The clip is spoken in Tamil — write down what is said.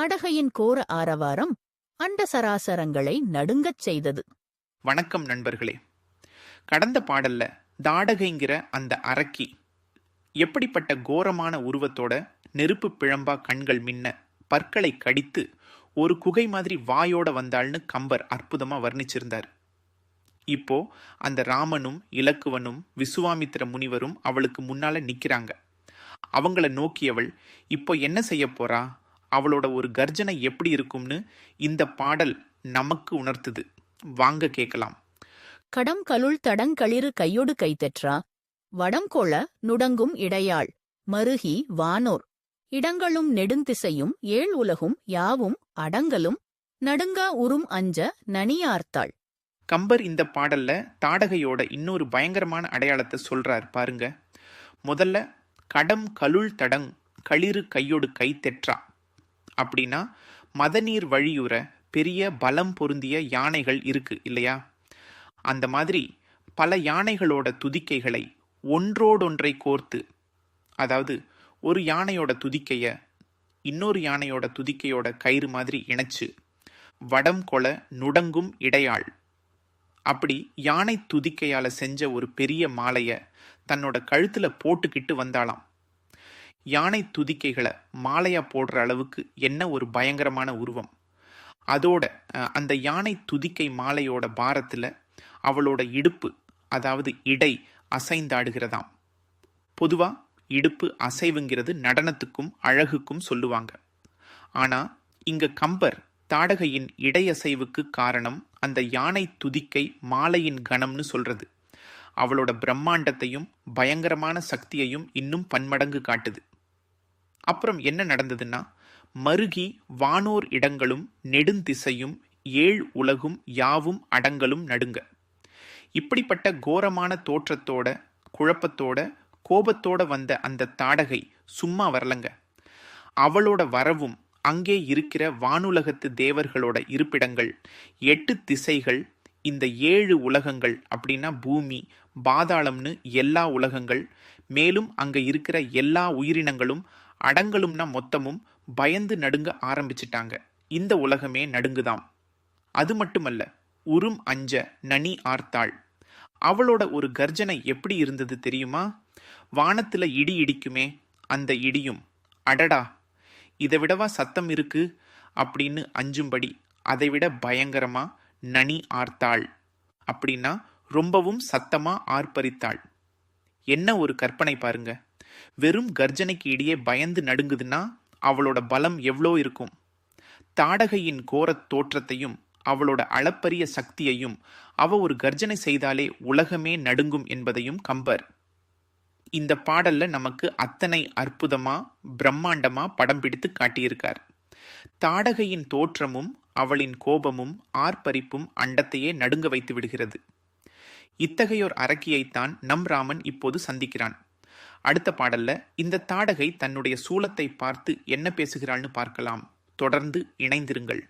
நாடகையின் கோர ஆரவாரம் அண்ட சராசரங்களை நடுங்கச் செய்தது. வணக்கம் நண்பர்களே. கடந்த பாடல்ல தாடகைங்கிற அந்த அரக்கி எப்படிப்பட்ட கோரமான உருவத்தோட நெருப்பு பிழம்பா கண்கள் மின்ன பற்களை கடித்து ஒரு குகை மாதிரி வாயோட வந்தாள்னு கம்பர் அற்புதமா வர்ணிச்சிருந்தார். இப்போ அந்த ராமனும் இலக்குவனும் விசுவாமித்திர முனிவரும் அவளுக்கு முன்னால நிக்கிறாங்க. அவங்கள நோக்கியவள் இப்போ என்ன செய்ய போறா? அவளோட ஒரு கர்ஜனை எப்படி இருக்கும்னு இந்த பாடல் நமக்கு உணர்த்துது. வாங்க கேட்கலாம். கடம் கலுள் தடங்களிறு கையொடு கைத்தெற்றா. வடம்கொள நுடங்கும் இடையாள். மருகி வானோர். இடங்களும் நெடுந்திசையும் ஏழ் உலகும் யாவும் அடங்கலும் நடுங்கா உறும் அஞ்ச நனியார்த்தாள். கம்பர் இந்த பாடல்ல தாடகையோட இன்னொரு பயங்கரமான அடையாளத்தை சொல்றார் பாருங்க. முதல்ல கடம் கலுள் தடங் களிறு கையோடு கை தெற்றா அப்படின்னா மதநீர் வழியுற பெரிய பலம் பொருந்திய யானைகள் இருக்கு இல்லையா? அந்த மாதிரி பல யானைகளோட துதிக்கைகளை ஒன்றோடொன்றை கோர்த்து அதாவது ஒரு யானையோட துதிக்கையை இன்னொரு யானையோட துதிக்கையோட கயிறு மாதிரி இணைச்சு வடம் கொல நுடங்கும் இடையாள். அப்படி யானை துதிக்கையால் செஞ்ச ஒரு பெரிய மாலையை தன்னோட கழுத்தில் போட்டுக்கிட்டு வந்தாளாம். யானை துதிக்கைகளை மாலையாக போடுற அளவுக்கு என்ன ஒரு பயங்கரமான உருவம். அதோட அந்த யானை துதிக்கை மாலையோட பாரத்தில் அவளோட இடுப்பு அதாவது இடை அசைந்தாடுகிறதாம். பொதுவாக இடுப்பு அசைவுங்கிறது நடனத்துக்கும் அழகுக்கும் சொல்லுவாங்க. ஆனால் இங்கே கம்பர் தாடகையின் இடையசைவுக்கு காரணம் அந்த யானை துதிக்கை மாலையின் கணம்னு சொல்கிறது அவளோட பிரம்மாண்டத்தையும் பயங்கரமான சக்தியையும் இன்னும் பன்மடங்கு காட்டுது. அப்புறம் என்ன நடந்ததுன்னா மருகி வானோர் இடங்களும் நெடுந்திசையும் ஏழ் உலகும் யாவும் அடங்கலும் நடுங்க. இப்படிப்பட்ட கோரமான தோற்றத்தோட குழப்பத்தோட கோபத்தோட வந்த அந்த தாடகை சும்மா வரலங்க. அவளோட வரவும் அங்கே இருக்கிற வானுலகத்து தேவர்களோட இருப்பிடங்கள் எட்டு திசைகள் இந்த ஏழு உலகங்கள் அப்படின்னா பூமி பாதாளம்னு எல்லா உலகங்கள் மேலும் அங்கே இருக்கிற எல்லா உயிரினங்களும் அடங்கலும்னா மொத்தமும் பயந்து நடுங்க ஆரம்பிச்சிட்டாங்க. இந்த உலகமே நடுங்குதாம். அது மட்டுமல்ல உறும் அஞ்ச நனி ஆர்த்தாள். அவளோட ஒரு கர்ஜனை எப்படி இருந்தது தெரியுமா? வானத்தில் இடி இடிக்குமே அந்த இடியும் அடடா இதை விடவா சத்தம் இருக்கு? அப்படின்னு அஞ்சும்படி அதைவிட பயங்கரமா நனி ஆர்த்தாள். அப்படின்னா ரொம்பவும் சத்தமா ஆர்ப்பரித்தாள். என்ன ஒரு கற்பனை பாருங்க. வெறும் கர்ஜனைக்கு இடையே பயந்து நடுங்குதுன்னா அவளோட பலம் எவ்வளோ இருக்கும்? தாடகையின் கோரத் தோற்றத்தையும் அவளோட அளப்பரிய சக்தியையும் அவ ஒரு கர்ஜனை செய்தாலே உலகமே நடுங்கும் என்பதையும் கம்பர். இந்த பாடல்ல நமக்கு அத்தனை அற்புதமா பிரம்மாண்டமா படம் பிடித்து காட்டியிருக்கார். தாடகையின் தோற்றமும் அவளின் கோபமும் ஆர்ப்பரிப்பும் அண்டத்தையே நடுங்க வைத்து விடுகிறது. இத்தகையோர் அரக்கியைத்தான் நம் ராமன் இப்போது சந்திக்கிறான். அடுத்த பாடல்ல இந்த தாடகை தன்னுடைய சூலத்தை பார்த்து என்ன பேசுகிறாள்னு பார்க்கலாம். தொடர்ந்து இணைந்திருங்கள்.